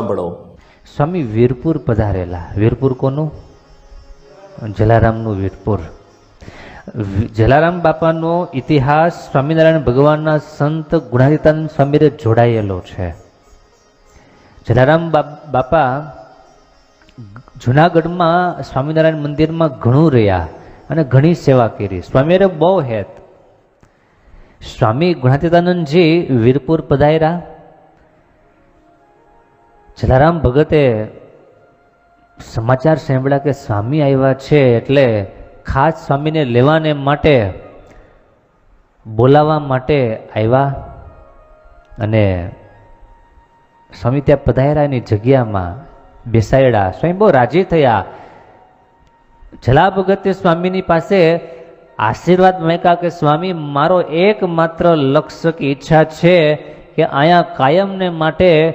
સાંભળો. સ્વામી વીરપુર પધારેલા. વીરપુર કોનું? જલારામનું વીરપુર. જલારામ બાપાનો ઇતિહાસ સ્વામિનારાયણ ભગવાનના સંત ગુણાતીતાનંદ સ્વામીને જોડાયેલો છે. જલારામ બાપા જુનાગઢમાં સ્વામિનારાયણ મંદિરમાં ઘણું રહ્યા અને ઘણી સેવા કરી. સ્વામીએ બહુ હેત. સ્વામી ગુણાતીતાનંદજી વીરપુર પધાર્યા. જલારામ ભગતે સમાચાર સાંભળ્યા કે સ્વામી આવ્યા છે એટલે ખાસ સ્વામીને લેવાને માટે, બોલાવવા માટે આવ્યા અને સ્વામી ત્યાં પધાયરાની જગ્યામાં બેસાડ્યા. સ્વામી બહુ રાજી થયા. જલા ભગતે સ્વામીની પાસે આશીર્વાદ માંગ્યા કે, સ્વામી, મારો એકમાત્ર લક્ષ્ય કે ઈચ્છા છે કે અહીંયા કાયમને માટે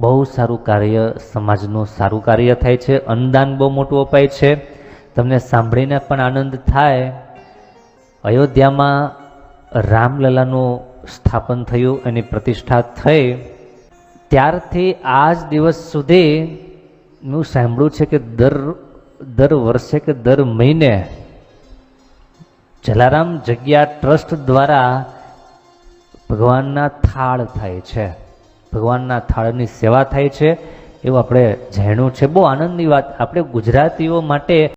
બહુ સારું કાર્ય, સમાજનું સારું કાર્ય થાય છે. અનુદાન બહુ મોટું અપાય છે. તમને સાંભળીને પણ આનંદ થાય. અયોધ્યામાં રામલલાનું સ્થાપન થયું, એની પ્રતિષ્ઠા થઈ. ત્યારથી આજ દિવસ સુધી હું સાંભળ્યું છે કે દર દર વર્ષે કે દર મહિને જલારામ જગ્યા ટ્રસ્ટ દ્વારા ભગવાનના થાળ થાય છે. ભગવાનના થાળની સેવા થાય છે, એવું આપણે જાણ્યું છે. બહુ આનંદની વાત. આપણે ગુજરાતીઓ માટે